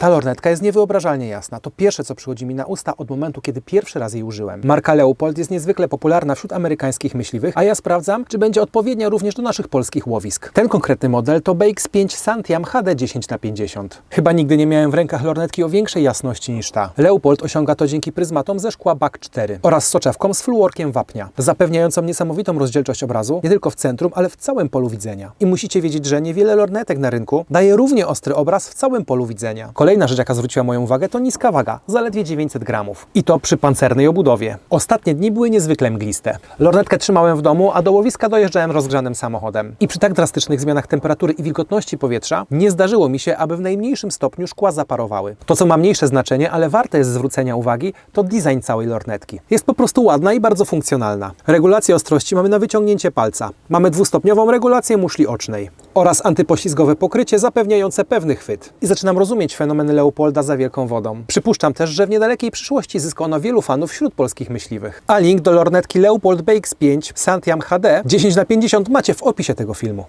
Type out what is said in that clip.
Ta lornetka jest niewyobrażalnie jasna. To pierwsze, co przychodzi mi na usta od momentu, kiedy pierwszy raz jej użyłem. Marka Leopold jest niezwykle popularna wśród amerykańskich myśliwych, a ja sprawdzam, czy będzie odpowiednia również do naszych polskich łowisk. Ten konkretny model to BX5 Santiam HD 10x50. Chyba nigdy nie miałem w rękach lornetki o większej jasności niż ta. Leopold osiąga to dzięki pryzmatom ze szkła BAK 4 oraz soczewką z fluorkiem wapnia, zapewniającą niesamowitą rozdzielczość obrazu nie tylko w centrum, ale w całym polu widzenia. I musicie wiedzieć, że niewiele lornetek na rynku daje równie ostry obraz w całym polu widzenia. Kolejna rzecz, jaka zwróciła moją uwagę, to niska waga, zaledwie 900 gramów. I to przy pancernej obudowie. Ostatnie dni były niezwykle mgliste. Lornetkę trzymałem w domu, a do łowiska dojeżdżałem rozgrzanym samochodem. I przy tak drastycznych zmianach temperatury i wilgotności powietrza nie zdarzyło mi się, aby w najmniejszym stopniu szkła zaparowały. To, co ma mniejsze znaczenie, ale warte jest zwrócenia uwagi, to design całej lornetki. Jest po prostu ładna i bardzo funkcjonalna. Regulację ostrości mamy na wyciągnięcie palca. Mamy dwustopniową regulację muszli ocznej oraz antypoślizgowe pokrycie zapewniające pewny chwyt. I zaczynam rozumieć fenomen Leopolda za wielką wodą. Przypuszczam też, że w niedalekiej przyszłości zyska ona wielu fanów wśród polskich myśliwych. A link do lornetki Leopold BX5 Santiam HD 10 na 50 macie w opisie tego filmu.